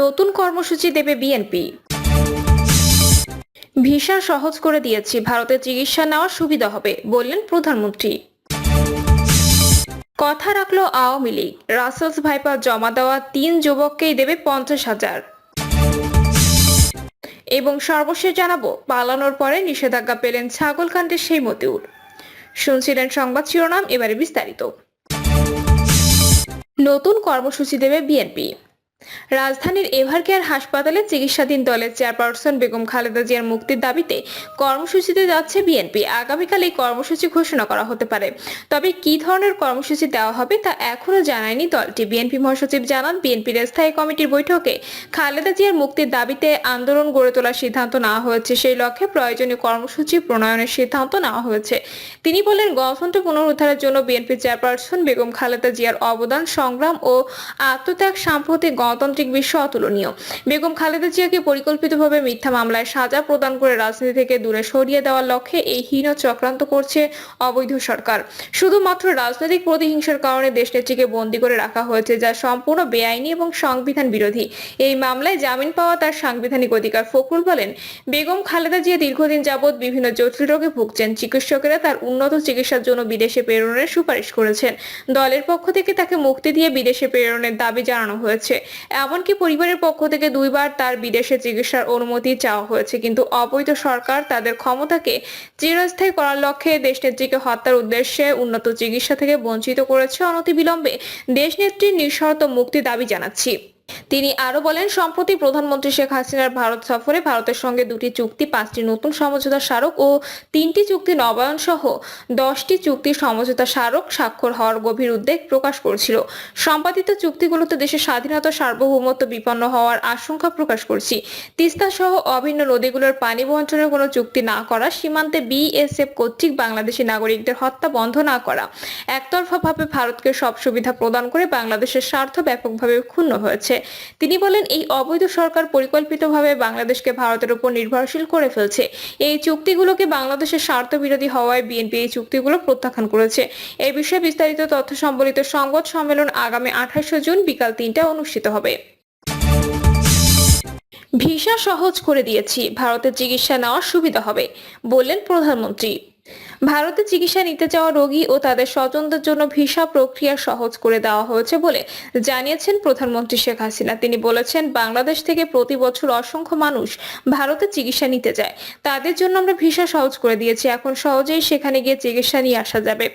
নতুন কর্মসূচি দেবে বিএনপি। ভিসা সহজ করে দিয়েছি, ভারতে চিকিৎসা নেওয়ার সুবিধা হবে, বললেন প্রধানমন্ত্রী। কথা রাখল আওয়ামী লীগ, রাসেলস ভাইপার জমা দেওয়া তিন যুবককেই দেবে পঞ্চাশ হাজার। এবং সর্বশেষ জানাব, পালানোর পরে নিষেধাজ্ঞা পেলেন ছাগলকাণ্ডের সেই মতিউর। শুনছিলেন সংবাদ শিরোনাম, এবারে বিস্তারিত। নতুন কর্মসূচি দেবে বিএনপি। রাজধানীর এভারকেয়ার হাসপাতালে চিকিৎসাধীন দলের চেয়ারপারসন বেগম খালেদা জিয়ার মুক্তির দাবিতে কর্মসূচিতে যাচ্ছে বিএনপি। আগামীকাল এই কর্মসূচি ঘোষণা করা হতে পারে। তবে কি ধরনের কর্মসূচি দেওয়া হবে তা এখনও জানায়নি দলটি। বিএনপি মহাসচিব জানান, বিএনপির স্থায়ী কমিটির বৈঠকে খালেদা জিয়ার মুক্তির দাবিতে আন্দোলন গড়ে তোলার সিদ্ধান্ত নেওয়া হয়েছে। সেই লক্ষ্যে প্রয়োজনীয় কর্মসূচি প্রণয়নের সিদ্ধান্ত নেওয়া হয়েছে। তিনি বলেন, গণতন্ত্র পুনরুদ্ধারের জন্য বিএনপি চেয়ারপারসন বেগম খালেদা জিয়ার অবদান, সংগ্রাম ও আত্মত্যাগ সাম্প্রতিক গণতান্ত্রিক বিশ্ব অতুলনীয়। বেগম খালেদা জিয়াকে পরিকল্পিতভাবে মিথ্যা মামলায় সাজা প্রদান করে রাজনীতি থেকে দূরে সরিয়ে দেওয়ার লক্ষ্যে এই হীন চক্রান্ত করছে অবৈধ সরকার। শুধুমাত্র রাজনৈতিক প্রতিহিংসার কারণে দেশনেত্রীকে বন্দী করে রাখা হয়েছে, যা সম্পূর্ণ বেআইনি এবং সংবিধান বিরোধী। এই মামলায় জামিন পাওয়া তার সাংবিধানিক অধিকার। ফখরুল বলেন, বেগম খালেদা জিয়া দীর্ঘদিন যাবৎ বিভিন্ন জটিল রোগে ভুগছেন। চিকিৎসকেরা তার উন্নত চিকিৎসার জন্য বিদেশে প্রেরণের সুপারিশ করেছেন। দলের পক্ষ থেকে তাকে মুক্তি দিয়ে বিদেশে প্রেরণের দাবি জানানো হয়েছে। এমনকি পরিবারের পক্ষ থেকে দুইবার তার বিদেশে চিকিৎসার অনুমতি চাওয়া হয়েছে। কিন্তু অবৈধ সরকার তাদের ক্ষমতাকে চিরস্থায়ী করার লক্ষ্যে দেশনেত্রীকে হত্যার উদ্দেশ্যে উন্নত চিকিৎসা থেকে বঞ্চিত করেছে অনতিবিলম্বে। দেশনেত্রীর নিঃশর্ত মুক্তি দাবি জানাচ্ছি। তিনি আরও বলেন, সম্প্রতি প্রধানমন্ত্রী শেখ হাসিনার ভারত সফরে ভারতের সঙ্গে দুটি চুক্তি, পাঁচটি নতুন সমঝোতা স্মারক ও তিনটি চুক্তি নবায়ন সহ দশটি চুক্তি সমঝোতা স্মারক স্বাক্ষর হওয়ার গভীর উদ্বেগ প্রকাশ করেছিল। সম্পাদিত চুক্তিগুলোতে দেশের স্বাধীনতা, সার্বভৌমত্ব বিপন্ন হওয়ার আশঙ্কা প্রকাশ করছি। তিস্তা সহ অভিন্ন নদীগুলোর পানি বন্টনের কোনো চুক্তি না করা, সীমান্তে বিএসএফ কর্তৃক বাংলাদেশি নাগরিকদের হত্যা বন্ধ না করা, একতরফাভাবে ভারতকে সব সুবিধা প্রদান করে বাংলাদেশের স্বার্থ ব্যাপকভাবে ক্ষুণ্ণ হয়েছে। তিনি বলেন, এই অবৈধ সরকার পরিকল্পিতভাবে বাংলাদেশকে ভারতের উপর নির্ভরশীল করে ফেলছে। এই চুক্তিগুলোকে বাংলাদেশের স্বার্থ বিরোধী হওয়ায় বিএনপি এই চুক্তিগুলো প্রত্যাখ্যান করেছে। এই বিষয়ে বিস্তারিত তথ্য সম্বলিত সংবাদ সম্মেলন আগামী আঠাশে জুন বিকাল তিনটায় অনুষ্ঠিত হবে। ভিসা সহজ করে দিয়েছি ভারতে চিকিৎসা নেওয়ার সুবিধা হবে, বললেন প্রধানমন্ত্রী। ভারতে চিকিৎসা নিতে চাওয়া রোগী ও তাদের স্বজনদের জন্য ভিসা প্রক্রিয়া সহজ করে দেওয়া হয়েছে বলে জানিয়েছেন প্রধানমন্ত্রী শেখ হাসিনা। তিনি বলেছেন, বাংলাদেশ থেকে প্রতি বছর অসংখ্য মানুষ ভারতে চিকিৎসা নিতে যায়। তাদের জন্য আমরা ভিসা সহজ করে দিয়েছি। এখন সহজেই সেখানে গিয়ে চিকিৎসা নিয়ে আসা যাবে।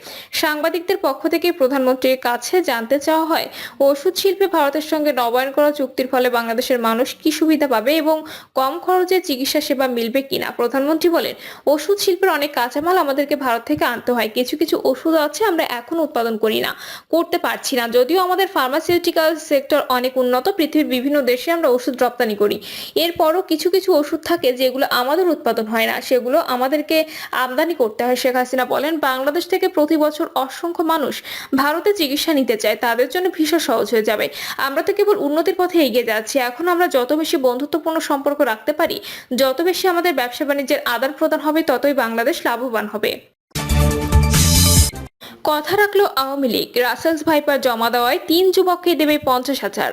সাংবাদিকদের পক্ষ থেকে প্রধানমন্ত্রীর কাছে জানতে চাওয়া হয়, ওষুধ শিল্পে ভারতের সঙ্গে নবায়ন করা চুক্তির ফলে বাংলাদেশের মানুষ কি সুবিধা পাবে এবং কম খরচে চিকিৎসা সেবা মিলবে কিনা? প্রধানমন্ত্রী বলেন, ওষুধ শিল্পের অনেক কাঁচামাল আমাদেরকে ভারত থেকে আনতে হয়। কিছু কিছু ওষুধ আছে আমরা এখন উৎপাদন করি না, করতে পারছি না। যদিও আমাদের ফার্মাসিউটিক্যাল সেক্টর অনেক উন্নত, পৃথিবীর বিভিন্ন দেশে আমরা ওষুধ রপ্তানি করি। এরপরও কিছু কিছু ওষুধ থাকে যেগুলো আমাদের উৎপাদন হয় না, সেগুলো আমাদেরকে আমদানি করতে হয়, শেখ হাসিনা বলেন। বাংলাদেশ থেকে প্রতি বছর অসংখ্য মানুষ ভারতে চিকিৎসা নিতে চায়, তাদের জন্য ভীষণ সহজ হয়ে যাবে। আমরা তো কেবল উন্নতির পথে এগিয়ে যাচ্ছি, এখন আমরা যত বেশি বন্ধুত্বপূর্ণ সম্পর্ক রাখতে পারি, যত বেশি আমাদের ব্যবসা বাণিজ্যের আদান প্রদান হবে, ততই বাংলাদেশ লাভবান হবে। কথা রাখল আওয়ামী লীগ। রাসেলস ভাইপার জমা দেওয়ায় তিন যুবককে দেবে পঞ্চাশ হাজার।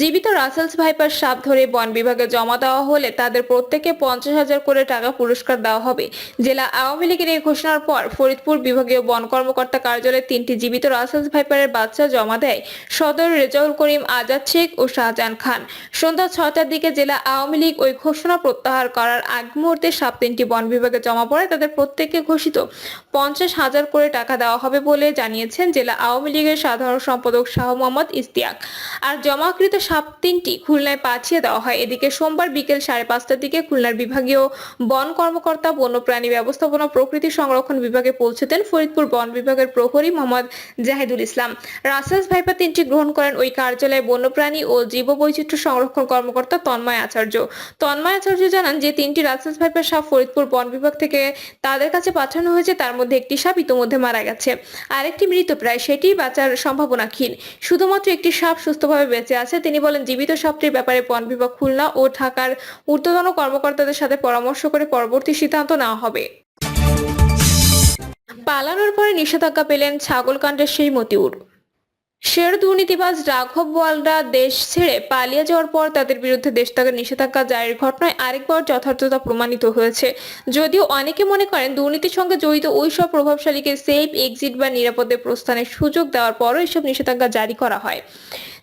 জীবিত রাসেলস ভাইপার সাপ ধরে বন বিভাগে জমা দেওয়া হলে তাদের প্রত্যেকে পঞ্চাশ হাজার করে টাকা পুরস্কার দেওয়া হবে। জেলা আওয়ামী লীগের এই ঘোষণার পর ফরিদপুর বিভাগীয় বন কর্মকর্তা কার্যালয়ে তিনটি জীবিত রাসেলস ভাইপারের বাচ্চা জমা দেয়। সদর রেজাউল করিম আজাদ শেখ ও শাহজাহান খান। সন্ধ্যা ছটার দিকে জেলা আওয়ামী লীগ ওই ঘোষণা প্রত্যাহার করার আগ মুহূর্তে সাপ তিনটি বন বিভাগে জমা পড়ে তাদের প্রত্যেককে ঘোষিত পঞ্চাশ হাজার করে টাকা দেওয়া হবে বলে জানিয়েছেন জেলা আওয়ামী লীগের সাধারণ সম্পাদক শাহ মোহাম্মদ ইস্তিয়াক আর জমাকৃত সাপ তিনটি খুলনায় পাঠিয়ে দেওয়া হয়। এদিকে সোমবার বিকেল সাড়ে পাঁচটার দিকে খুলনার বিভাগীয় বন কর্মকর্তা, বন্যপ্রাণী ব্যবস্থাপনা, প্রকৃতি সংরক্ষণ বিভাগে পৌঁছে দেন ফরিদপুর বন বিভাগের প্রহরী মোহাম্মদ জাহিদুল ইসলাম। রাসেলস ভাইপা তিনটি গ্রহণ করেন ওই কার্যালয়ে বন্যপ্রাণী ও জীববৈচিত্র্য সংরক্ষণ কর্মকর্তা তন্ময় আচার্য। তন্ময় আচার্য জানান যে, তিনটি রাসেলস ভাইপার সাপ ফরিদপুর বন বিভাগ থেকে তাদের কাছে পাঠানো হয়েছে। তার মধ্যে একটি সাপ ইতোমধ্যে মারা গেছে। আরেকটি মৃত, প্রায় সেটি বাঁচার সম্ভাবনা ক্ষীণ শুধুমাত্র একটি সাপ সুস্থভাবে বেঁচে আছে। তিনি বলেন, জীবিত সাপটির ব্যাপারে বন বিভাগ খুলনা ও ঢাকার ঊর্ধ্বতন কর্মকর্তাদের সাথে পরামর্শ করে পরবর্তী সিদ্ধান্ত নেওয়া হবে। পালানোর পরে নিষেধাজ্ঞা পেলেন ছাগলকাণ্ডের সেই মতিউর। শের দুর্নীতিবাজ রাঘব ওয়ালরা দেশ ছেড়ে পালিয়ে যাওয়ার পর তাদের বিরুদ্ধে দেশ নিষেধাজ্ঞা জারির ঘটনায় আরেকবার যথার্থতা প্রমাণিত হয়েছে। যদিও অনেকে মনে করেন, দুর্নীতির সঙ্গে জড়িত ওই সব প্রভাবশালীকে সেফ এক্সিট বা নিরাপদে প্রস্থানের সুযোগ দেওয়ার পরও এসব নিষেধাজ্ঞা জারি করা হয়।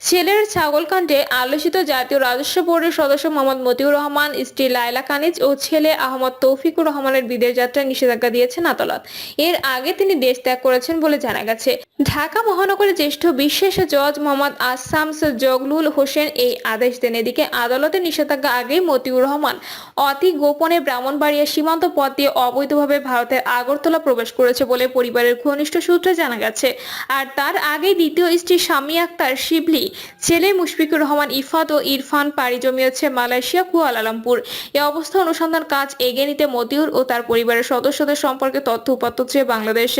ছেলের ছাগলকাণ্ডে আলোচিত জাতীয় রাজস্ব বোর্ডের সদস্য মোহাম্মদ মতিউর রহমান, স্ত্রী লায়লা কানিজ ও ছেলে আহমদ তৌফিকুর রহমানের বিদেশ যাত্রায় নিষেধাজ্ঞা দিয়েছেন আদালত। এর আগে তিনি দেশ ত্যাগ করেছেন বলে জানা গেছে। ঢাকা মহানগরের জ্যেষ্ঠ বিশেষ জজ মোহাম্মদ আসামস জগলুল হোসেন এই আদেশ দেন। এদিকে আদালতের নিষেধাজ্ঞা আগেই মতিউর রহমান অতি গোপনে ব্রাহ্মণবাড়িয়া সীমান্ত পথ দিয়ে অবৈধভাবে ভারতের আগরতলা প্রবেশ করেছে বলে পরিবারের ঘনিষ্ঠ সূত্রে জানা গেছে। আর তার আগে দ্বিতীয় স্ত্রী স্বামী আক্তার শিবলি ছেলে মুশফিকুর রহমান ইফাত ও ইরফান পাড়ি জমিয়েছে মালয়েশিয়া, কুয়ালালামপুর। এ অবস্থা অনুসন্ধান কাজ এগিয়ে নিতে মতিউর ও তার পরিবারের সদস্যদের সম্পর্কে তথ্য উপাত্ত চেয়ে বাংলাদেশ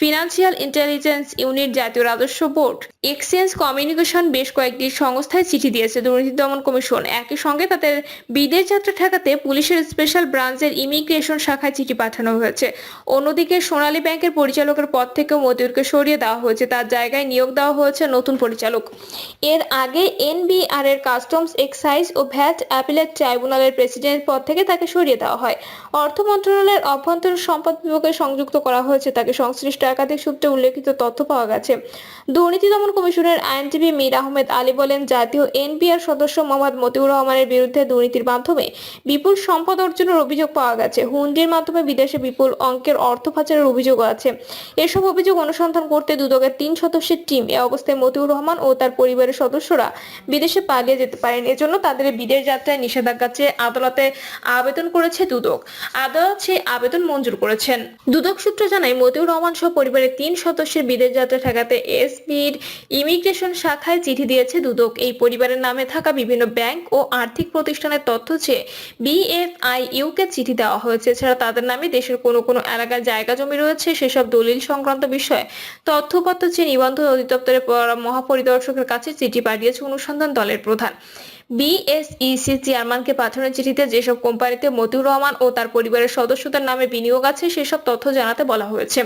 ফিনান্সিয়াল ইন্টেলিজেন্স ইউনিট জাতীয় রাজস্ব বোর্ড। এক্সচেঞ্জ কমিউনিকেশন বেশ কয়েকটি সংস্থায় চিঠি দিয়েছে দুর্নীতি দমন কমিশন। একই সঙ্গে তাদের বিদেশ যাত্রা ঠেকাতে পুলিশের স্পেশাল ব্রাঞ্চের ইমিগ্রেশন শাখায় চিঠি পাঠানো হয়েছে। অন্যদিকে সোনালী ব্যাংকের পরিচালকের পদ থেকেও মতিউরকে সরিয়ে দেওয়া হয়েছে। তার জায়গায় নিয়োগ দেওয়া হয়েছে নতুন পরিচালক। এর আগে এনবিআর এর কাস্টমস এক্সাইজ ও ভ্যাট অ্যাপিলেট ট্রাইব্যুনালের প্রেসিডেন্ট পদ থেকে তাকে সরিয়ে দেওয়া হয়। অর্থ মন্ত্রণালয়ের অভ্যন্তরীণ সম্পদ বিভাগে সংযুক্ত করা হয়েছে। তাকে সংশ্লিষ্ট একাধিক সূত্রে উল্লেখিত তথ্য পাওয়া গেছে। দুর্নীতি দমন কমিশনের আইনজীবী মীর আহমেদ আলী বলেন, জাতীয় এনবিআর সদস্য মোহাম্মদ মতিউর রহমানের বিরুদ্ধে দুর্নীতির মাধ্যমে বিপুল সম্পদ অর্জনের অভিযোগ পাওয়া গেছে। হুন্ডির মাধ্যমে বিদেশে বিপুল অঙ্কের অর্থ পাচারের অভিযোগও আছে। এসব অভিযোগ অনুসন্ধান করতে দুদকের তিন সদস্যের টিম এ অবস্থায় মতিউর রহমান ও তার পরিবারের সদস্যরা বিদেশে পালিয়ে যেতে পারেন। এজন্য তাদের বিদেশ যাত্রায় নিষেধাজ্ঞা চেয়ে আদালতে আবেদন করেছে দুদক। আদালত সেই আবেদন মঞ্জুর করেছেন। দুদক সূত্র জানায়, মতিউর রহমান সহ পরিবারের তিন সদস্যের বিদেশ যাত্রা ঠেকাতে এসবির ইমিগ্রেশন শাখায় চিঠি দিয়েছে দুদক। এই পরিবারের নামে থাকা বিভিন্ন ব্যাংক ও আর্থিক প্রতিষ্ঠানের তথ্য চেয়ে বিএফআইইউ কে চিঠি দেওয়া হয়েছে। এছাড়া তাদের নামে দেশের কোনো কোনো এলাকায় জায়গা জমি রয়েছে, সেসব দলিল সংক্রান্ত বিষয়ে তথ্যপত্র চেয়ে নিবন্ধন অধিদপ্তরের পর- মহাপরিদর্শকের কাছে চিঠি পাঠিয়েছে অনুসন্ধান দলের প্রধান। বিএসইসি চেয়ারম্যানকে পাঠানো চিঠিতে যেসব কোম্পানিতে মতিউর রহমান ও তার পরিবারের সদস্যদের নামে বিনিয়োগ আছে, সেসব তথ্য জানাতে বলা হয়েছে।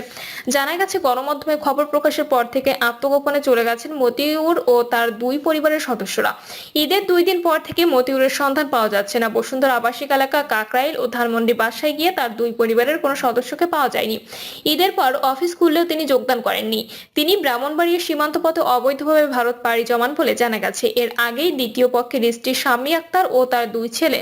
জানা গেছে, গণমাধ্যমে খবর প্রকাশের পর থেকে আত্মগোপনে চলে গেছেন মতিউর ও তার দুই পরিবারের সদস্যরা। ঈদের দুই দিন পর থেকে মতিউরের সন্ধান পাওয়া যাচ্ছে না। বসুন্ধরা আবাসিক এলাকা, কাকরাইল ও ধানমন্ডি বাসায় গিয়ে তার দুই পরিবারের কোনো সদস্যকে পাওয়া যায়নি। ঈদের পর অফিস খুললেও তিনি যোগদান করেননি। তিনি ব্রাহ্মণবাড়িয়া সীমান্ত পথে অবৈধভাবে ভারত পাড়ি জমান বলে জানা গেছে। এর আগেই দ্বিতীয় পক্ষের স্ত্রী শাম্মী আক্তার ও তার দুই ছেলে।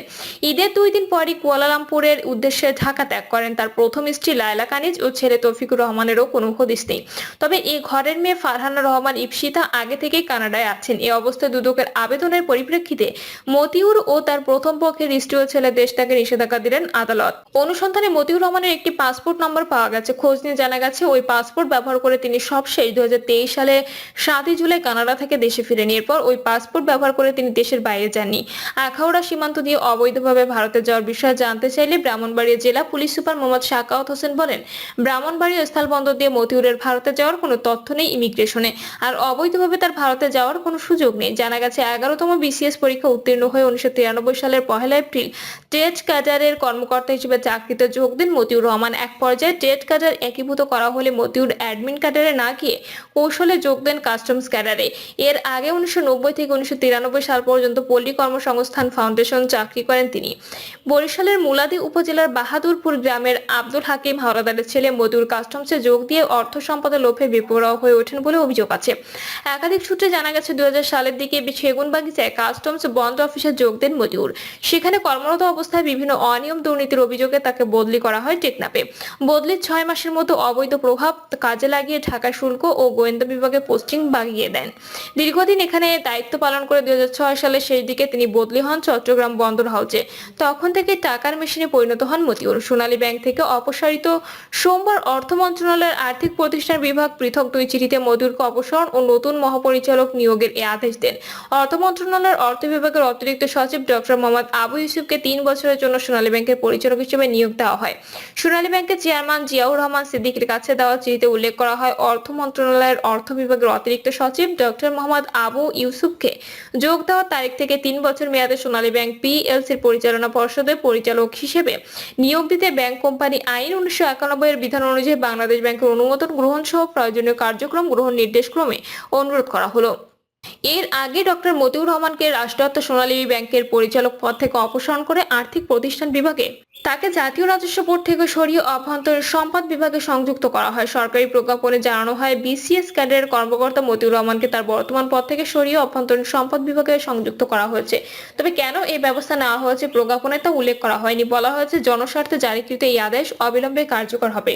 ঈদের দুই দিন পরই কুয়ালালামপুরের উদ্দেশ্যে ঢাকা ত্যাগ করেন তার প্রথম স্ত্রী লায়লা কানিজ ও ছেলে তৌফিকুর রহমানেরও কোনো হদিস নেই। তবে এই ঘরের মেয়ে ফারহানা রহমান ইপসিতা আগে থেকেই কানাডায় আছেন। এই অবস্থায় দুদকের আবেদনের পরিপ্রেক্ষিতে মতিউর ও তার প্রথম পক্ষের স্ত্রী ও ছেলে দেশ ত্যাগের নিষেধাজ্ঞা দিলেন আদালত। অনুসন্ধানে মতিউর রহমানের একটি পাসপোর্ট নম্বর পাওয়া গেছে। খোঁজ নিয়ে জানা গেছে, ওই পাসপোর্ট ব্যবহার করে তিনি সবশেষ দুই হাজার তেইশ সালে সাতই জুলাই কানাডা থেকে দেশে ফিরেন এরপর ওই পাসপোর্ট ব্যবহার করে তিনি দেশের বাইরে যাননি। আখাউড়া সীমান্ত দিয়ে অবৈধভাবে ভারতে যাওয়ার বিষয়ে জানতে চাইলে ব্রাহ্মণবাড়িয়া জেলা পুলিশ সুপার মোহাম্মদ শাকাওত হোসেন বলেন, ব্রাহ্মণবাড়িয়া স্থলবন্দর দিয়ে মতিউরের ভারতে যাওয়ার কোনো তথ্য নেই ইমিগ্রেশনে। আর অবৈধভাবে তার ভারতে যাওয়ার কোনো সুযোগ নেই। জানা গেছে, এগারোতম বিসিএস পরীক্ষা উত্তীর্ণ হয়ে উনিশশো তিরানব্বই সালের পহেলা এপ্রিল টেট কাজারের কর্মকর্তা হিসেবে চাকরিতে যোগ দেন মতিউর রহমান। এক পর্যায়ে টেট কাজার একীভূত করা হলে মতিউর অ্যাডমিন ক্যাডারে না গিয়ে কৌশলে যোগ দেন কাস্টমস ক্যাডারে। এর আগে উনিশশো নব্বই থেকে উনিশশো তিরানব্বই সাল পর্যন্ত পল্লী কর্মসংস্থান ফাউন্ডেশন চাকরি করেন তিনি। বরিশালের মুলাদি উপজেলার বাহাদুরপুর গ্রামের আব্দুল হাকিম হাওলাদারের ছেলে মতিউর কাস্টমসে যোগ দিয়ে অর্থ সম্পদের লোভে বিপরীত হয়ে ওঠেন বলে অভিযোগ আছে। একাধিক সূত্রে জানা গেছে দুই সালের দিকে সেগুন বাগিচায় কাস্টমস বন্ধ অফিসে যোগ দেন মতিউর। সেখানে কর্মরত অবস্থায় বিভিন্ন অনিয়ম দুর্নীতির অভিযোগে তাকে বদলি করা হয় টেকনাপে বদলির ছয় মাসের মতো অবৈধ প্রভাব কাজে লাগিয়ে ঢাকা শুল্ক ও গোয়েন্দা বিভাগে পোস্টিং বাগিয়ে দেন। দীর্ঘদিন এখানে দায়িত্ব পালন করে দুই সালের শেষ দিকে তিনি বদলি হন চট্টগ্রাম বন্দর হাউসে। তখন থেকে টাকার মেশিনে পরিণত হন মতিউর। সোনালী ব্যাংক থেকে অপসারিত সোমবার অর্থ মন্ত্রণালয়ের আর্থিক প্রতিষ্ঠান বিভাগ পৃথক দুই চিঠিতে মতিউরকে অপসারণ ও নতুন মহাপরিচালক নিয়োগের এ আদেশ দেন। অর্থ মন্ত্রণালয়ের অর্থ বিভাগের অতিরিক্ত সচিব ডক্টর মোহাম্মদ আবু ইউসুফকে তিন বছরের জন্য সোনালী ব্যাংকের পরিচালক হিসেবে নিয়োগ দেওয়া হয়। সোনালী ব্যাংকের চেয়ারম্যান জিয়াউর রহমান সিদ্দিকের কাছে দেওয়া চিঠিতে উল্লেখ করা হয়, অর্থ মন্ত্রণালয়ের অর্থ বিভাগের অতিরিক্ত সচিব ডক্টর মোহাম্মদ আবু ইউসুফকে যোগ দেওয়ার তারিখ থেকে থেকে তিন বছর মেয়াদে সোনালী ব্যাংক পিএলসির পরিচালনা পর্ষদের পরিচালক হিসেবে নিয়োগ দিতে ব্যাংক কোম্পানি আইন উনিশশো একানব্বই এর বিধান অনুযায়ী বাংলাদেশ ব্যাংকের অনুমোদন গ্রহণ সহ প্রয়োজনীয় কার্যক্রম গ্রহণ নির্দেশক্রমে অনুরোধ করা হলো। এর আগে ডক্টর মতিউর রহমানকে রাষ্ট্রায়ত্ত সোনালী ব্যাংকের পরিচালক পদ থেকে অপসারণ করে আর্থিক প্রতিষ্ঠান বিভাগে, তাকে জাতীয় রাজস্ব বোর্ড থেকে সরিয়ে অভ্যন্তরীণ সম্পদ বিভাগে সংযুক্ত করা হয়। সরকারি প্রজ্ঞাপনে জানানো হয়, বিসিএস ক্যাডারের কর্মকর্তা মতিউর রহমানকে তার বর্তমান পদ থেকে সরিয়ে অভ্যন্তরীণ সম্পদ বিভাগে সংযুক্ত করা হয়েছে। তবে কেন এই ব্যবস্থা নেওয়া হয়েছে প্রজ্ঞাপনে তা উল্লেখ করা হয়নি। বলা হয়েছে, জনস্বার্থে জারিকৃত এই আদেশ অবিলম্বে কার্যকর হবে।